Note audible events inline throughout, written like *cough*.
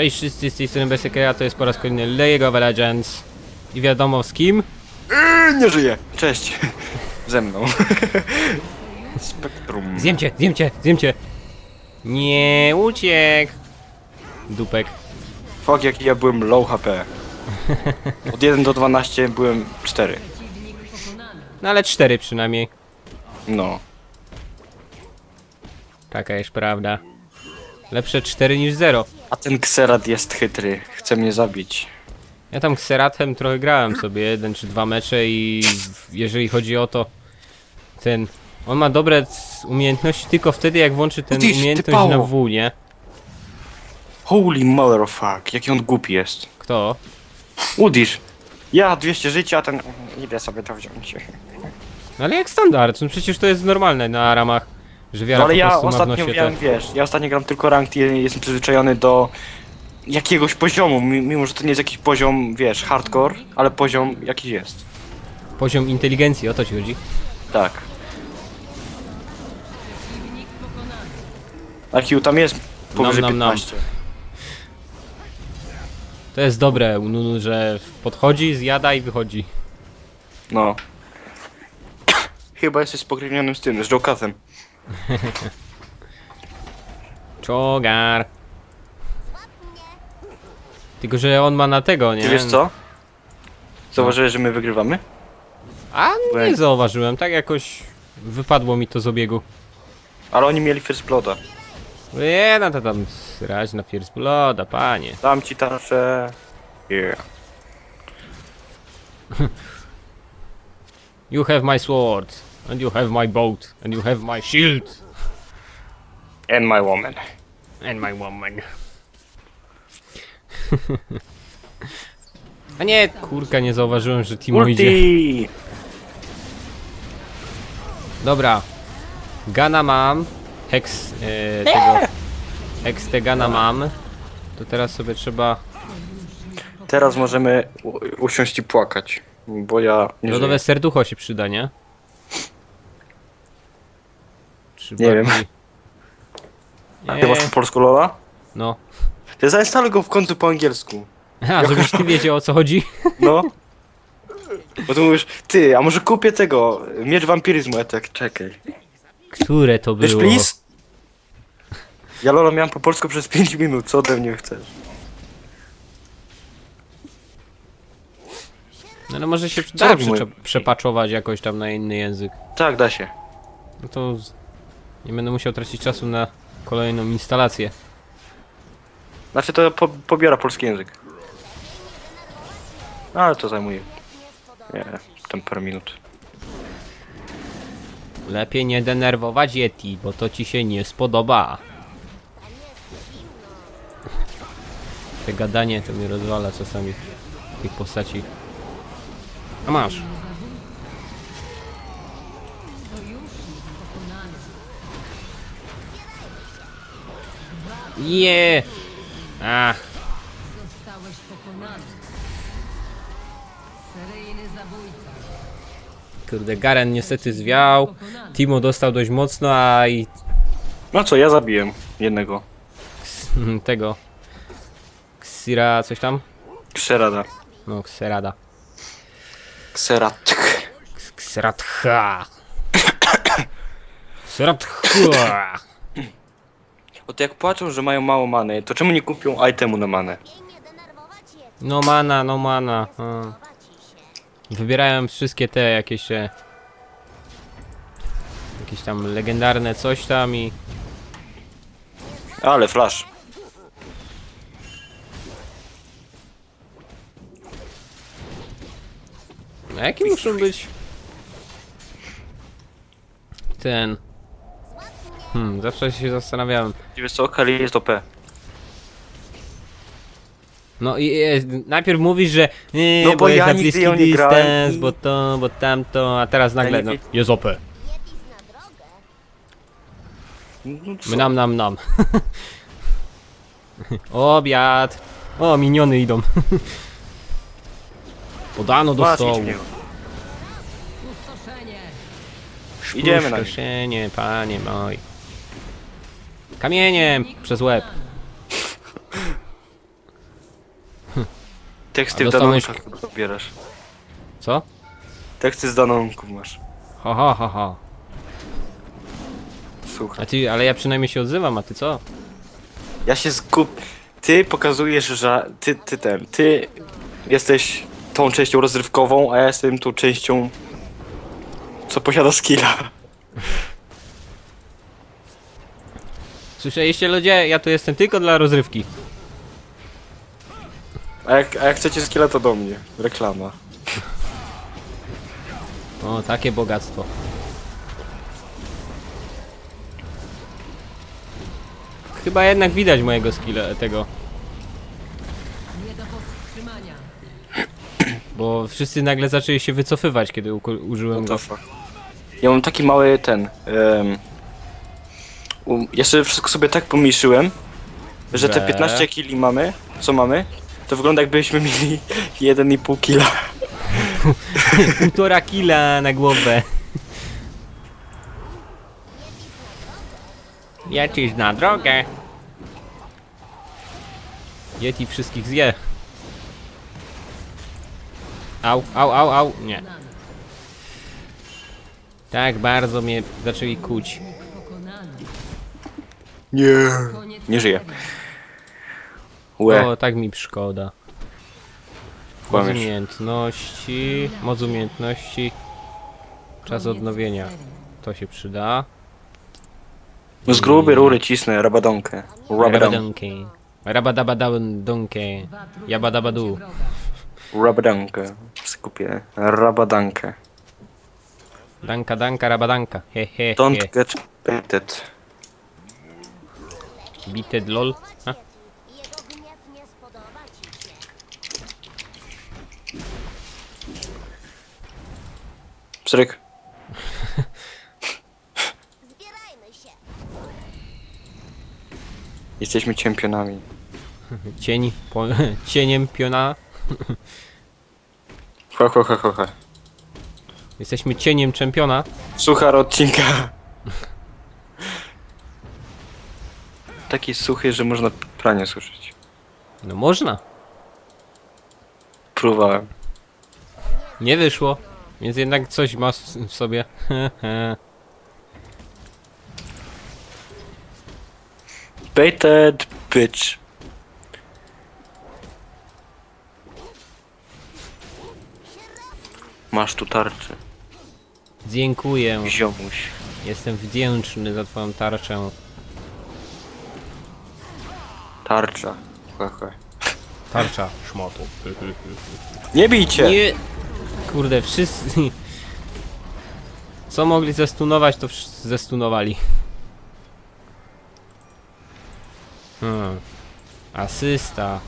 Cześć wszyscy, z tej strony Besekera, to jest po raz kolejny League of Legends. I wiadomo z kim? Yy, nie żyję. Cześć. Ze mną. Spektrum. Zjemcie, zjemcie, zjemcie. Nie uciekł. Dupek. Fuck, jaki ja byłem low HP. Od 1 do 12 byłem 4. No ale cztery przynajmniej. No. Taka jest prawda. Lepsze 4 niż 0. A ten Xerath jest chytry. Chce mnie zabić. Ja tam Xeratem trochę grałem sobie, jeden czy dwa mecze i w- jeżeli chodzi o to, ten... On ma dobre c- umiejętności tylko wtedy jak włączy ten Tyś, ty umiejętność na pało. W, nie? Holy mother of fuck. Jaki on głupi jest. Kto? Udisz. Ja 200 życia, a ten... Idę sobie to wziąć. No ale jak standard, no przecież to jest normalne na ramach, że wiara No ale po ja prostu ma w ostatnio nosie miałem, te... wiesz, ja ostatnio gram tylko ranked i jestem przyzwyczajony do jakiegoś poziomu, mi- mimo że to nie jest jakiś poziom, wiesz, hardcore, ale poziom jakiś jest. poziom inteligencji, o to ci chodzi. Tak. IQ tam jest powyżej nam, nam. 15. To jest dobre u Nunu, że podchodzi, zjada i wychodzi. No. *coughs* Chyba jesteś spokrewnionym z tym, z Jokatem. *laughs* Czogar. Tylko, że on ma na tego, nie? Ty wiesz co? Zauważyłeś, że my wygrywamy? A nie zauważyłem, tak jakoś wypadło mi to z obiegu. Ale oni mieli first blooda. Nie, no to tam srać na First Blooda, panie. Dam ci tarczę. Yeah. *laughs* You have my sword, and you have my boat, and you have my shield, And my woman. and my woman. *laughs* A nie, kurka, nie zauważyłem, że Timo idzie. Ulti! Dobra. Gana mam. Hex e, tego. Hex te Gana mam. To teraz sobie trzeba. Teraz możemy u- usiąść i płakać, bo ja nie Lodowe serducho się przyda, nie? Czy Nie wiem. A Ty masz po Nie, polsku Lola? no. Ty zainstaluj go w końcu po angielsku. A, żebyś ty wiedział o co chodzi. *laughs* No. Bo tu mówisz, ty, a może kupię tego, miecz wampiryzmu, ja tak, czekaj. Które to Wiesz, było? please? Ja Lola miałem po polsku przez 5 minut, co ode mnie chcesz? No, no może się da przepaczować jakoś tam na inny język. Tak, da się. No to z- nie będę musiał tracić czasu na kolejną instalację. Znaczy to po, pobiera polski język. No, ale to zajmuje. Nie, tam parę minut. Lepiej nie denerwować Yeti, bo to ci się nie spodoba. Te gadanie to mnie rozwala czasami tych postaci. A masz. Je! Ach, Zostałeś pokonany. Seryjny zabójca. kurde, Garen niestety zwiał. Timo dostał dość mocno, a i No co, ja zabiłem jednego. *laughs* tego. Ksira, coś tam? Kserada. No, Kserada. Kserat. Ks- Ksratcha. Ksratcha. Bo to jak płaczą, że mają mało many, to czemu nie kupią itemu na manę? No mana, no mana. A. Wybierałem wszystkie te jakieś się... Jakieś tam legendarne coś tam i... Ale flash. A jakie muszą być... Ten... Hmm, zawsze się zastanawiałem. Wiesz co, Kali jest OP. No i e, najpierw mówisz, że nie, No bo, bo jest ja na nigdy bliski ją nie grałem dystans, i- bo to, bo tamto, a teraz nagle nie no, jest OP. No co? Nam, nam, nam. *laughs* Obiad. O, miniony idą. *laughs* Podano do stołu. nie. Idziemy na nich. Panie mój. Kamieniem przez łeb. Teksty w dostałeś- danonkach odbierasz. Co? Teksty z danonków masz. Ha, ha, ha, ha. Słuchaj. A ty, ale ja przynajmniej się odzywam, a ty co? Ja się zgub... Ty pokazujesz, że ty, ty ten, ty jesteś tą częścią rozrywkową, a ja jestem tą częścią, co posiada skilla. Słyszeliście ludzie? Ja tu jestem tylko dla rozrywki. A jak, a jak chcecie skilla, to do mnie. Reklama. O, takie bogactwo. Chyba jednak widać mojego skilla tego, Nie do powstrzymania. *clears throat* bo wszyscy nagle zaczęli się wycofywać, kiedy uko- użyłem go. What the fuck. Ja mam taki mały ten. Um, um, jeszcze wszystko sobie tak pomniejszyłem, że te Że? 15 kili mamy, co mamy, to wygląda jakbyśmy *laughs* mieli 1,5 kila. *laughs* Półtora kila na głowę. Jaciś na drogę. Yeti wszystkich zje. Au, au, au, au. Nie. Tak bardzo mnie zaczęli kuć. Nie. Nie żyje. Łe, O, tak mi szkoda. Moc kłamiesz. umiejętności. Moc umiejętności. Czas odnowienia. To się przyda. Z gruby rury cisnę, rabadonkę. Rabadon, Rabadonkę. Rabadabadonkę. Dwa trupy Jabadabadu. rabadonkę. Skupię. Rabadankę. Danka, danka, rabadanka. He, he, he. Don't get baited. Bited lol. A? Jego gniew nie spodoba ci się. Pstryk. Zbierajmy *laughs* się. Jesteśmy czempionami. *laughs* Cień, po, *laughs* cieniem piona. Ho, ho, ho, ho, ho. Jesteśmy cieniem czempiona. Suchar odcinka. Taki suchy, że można pranie suszyć. No można. Próbowałem. Nie wyszło. Więc jednak coś ma w w sobie. *laughs* Baited bitch. Masz tu tarczę. Dziękuję. Ziomuś. Jestem wdzięczny za twoją tarczę. Tarcza. Tarcza szmotu. Nie bijcie! Nie. Kurde, wszyscy. Co mogli zestunować, to wszyscy zestunowali. Hmm. Asysta.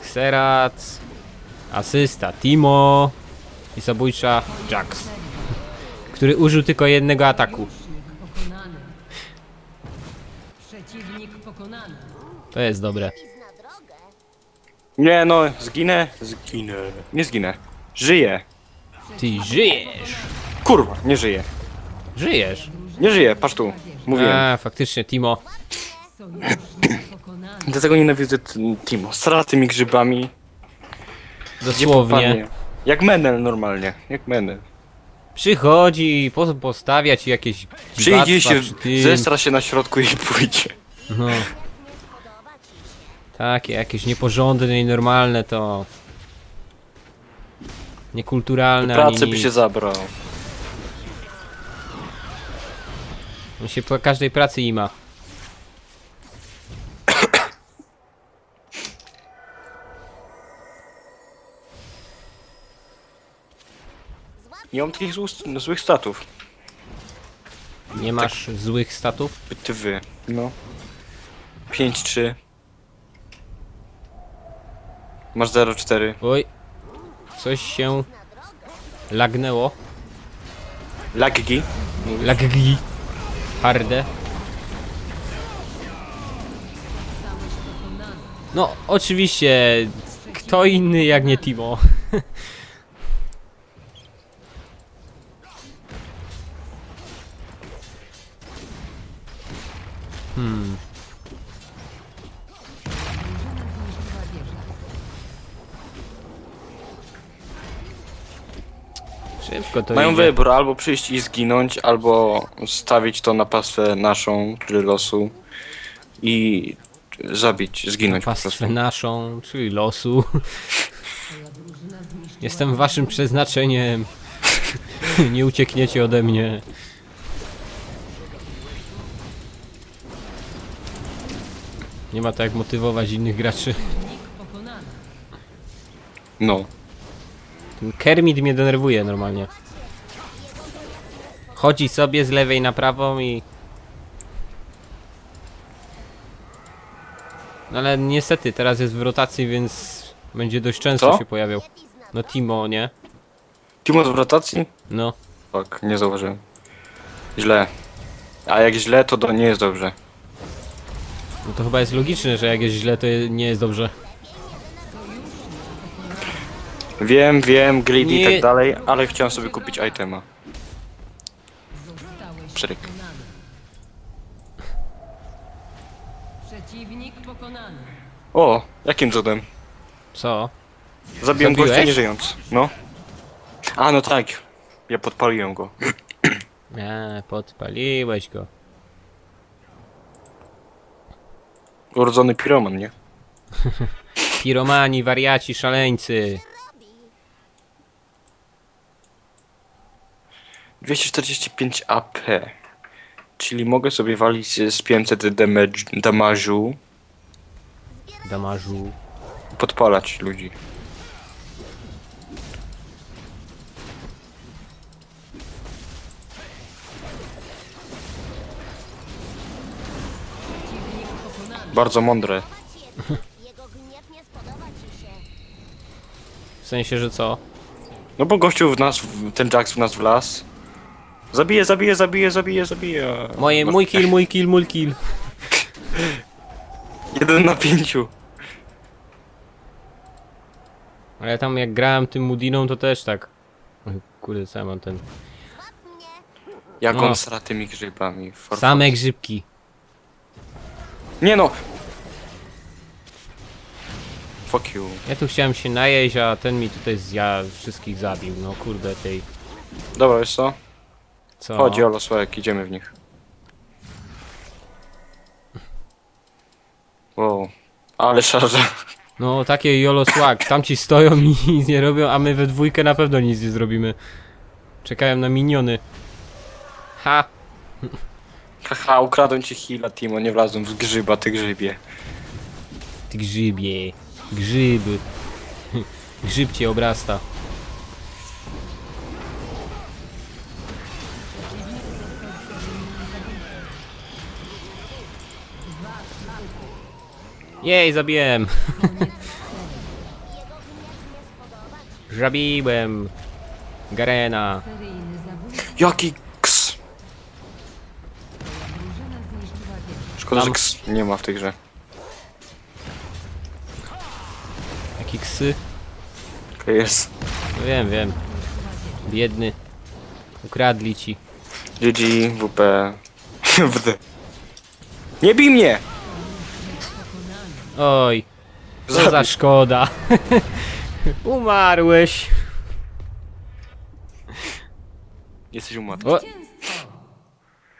Xerac. Asysta. Timo. I zabójcza Jax. Który użył tylko jednego ataku. Pokonany. Przeciwnik pokonany. To jest dobre. Nie no, zginę? Zginę. Nie zginę. Żyję. Ty żyjesz! Kurwa, nie żyję. Żyjesz! Nie żyję, patrz tu. Mówiłem. A, faktycznie, Timo. *laughs* Dlatego nienawidzę t- Timo. Sra tymi grzybami. Gdzie Dosłownie. popadnie. Jak Menel normalnie. Jak Menel. Przychodzi, po, postawia ci jakieś Przyjdzie dziwactwa się, przy tym. zestra się na środku i pójdzie. No. Takie jakieś nieporządne i normalne to... Niekulturalne ani Pracy by nic. się zabrał. On się po każdej pracy ima. Nie mam takich złych, złych statów. Nie masz złych statów? Ty wy. No. 5-3. Masz 0-4. Oj. Coś się lagnęło. Laggi. Laggi. Harde. No, oczywiście. Kto inny jak nie Timo? *laughs* Szybko to Mają idzie. wybór, albo przyjść i zginąć, albo stawić to na pastwę naszą, czyli losu i zabić, zginąć po Pastwę prostu. naszą, czyli losu. Jestem waszym przeznaczeniem. *laughs* Nie uciekniecie ode mnie. Nie ma to jak motywować innych graczy. No. Ten Kermit mnie denerwuje normalnie. Chodzi sobie z lewej na prawą i... No ale niestety teraz jest w rotacji, więc będzie dość często Co? się pojawiał. No Timo, nie? Timo z rotacji? No. Fuck, nie zauważyłem. Źle. A jak źle, to to nie jest dobrze. No to chyba jest logiczne, że jak jest źle, to je- nie jest dobrze. Wiem, wiem, grid i Nie. tak dalej, ale chciałem sobie kupić itema. Zostałeś Pszryk. pokonany. Przeciwnik pokonany. O, jakim cudem? Co? Zabiłem Zabiłeś? gościa nie żyjąc. No. A, no tak. Ja podpaliłem go. *clears throat* Eee, podpaliłeś go. Urodzony piroman, nie? *laughs* Piromani, wariaci, szaleńcy. 245 AP. Czyli mogę sobie walić z 500 damage, damage'u Damarzu. i podpalać ludzi. Bardzo mądre. Jego gniew nie spodoba ci się. W sensie, że co? No bo gościu w nas, w- ten Jax w nas wlazł. Zabije, zabije, zabije, zabije, zabije. Moje, mój kill, mój kill, mój kill. *laughs* Jeden na pięciu. Ale tam jak grałem tym Mudiną, to też tak. Oj, Kurde, co ja mam ten... Jak No. on sra tymi grzybami. For Same grzybki. Nie no! Fuck you. Ja tu chciałem się najeść, a ten mi tutaj zja wszystkich zabił. No kurde tej. Dobra, wiesz co? Co? Chodź, Olo, Sławek, idziemy w nich. Wow. Ale szarża. No takie YOLO swag. Tamci stoją i *laughs* nic nie robią, a my we dwójkę na pewno nic nie zrobimy. Czekają na miniony. Ha! Haha, ukradłem ci heala, Timo, nie wlazłem w grzyba, ty grzybie. Ty grzybie. Grzyby. *laughs* Grzyb cię obrasta. Jej, zabiłem. Zabiłem. Garena. Jaki ks? Szkoda, że ks nie ma w tej grze. Jaki ksy? Okej, jest. No wiem, wiem. Biedny. Ukradli ci. GG, WP. *laughs* WD. Nie bij mnie! Oj, co za szkoda. *laughs* Umarłeś. Jesteś umarł. O,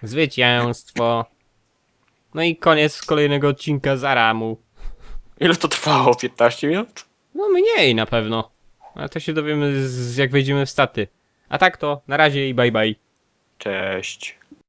zwycięstwo. No i koniec kolejnego odcinka z Aramu. Ile to trwało? 15 minut? No mniej na pewno. Ale to się dowiemy z, jak wejdziemy w staty. A tak to, na razie i bye bye. Cześć.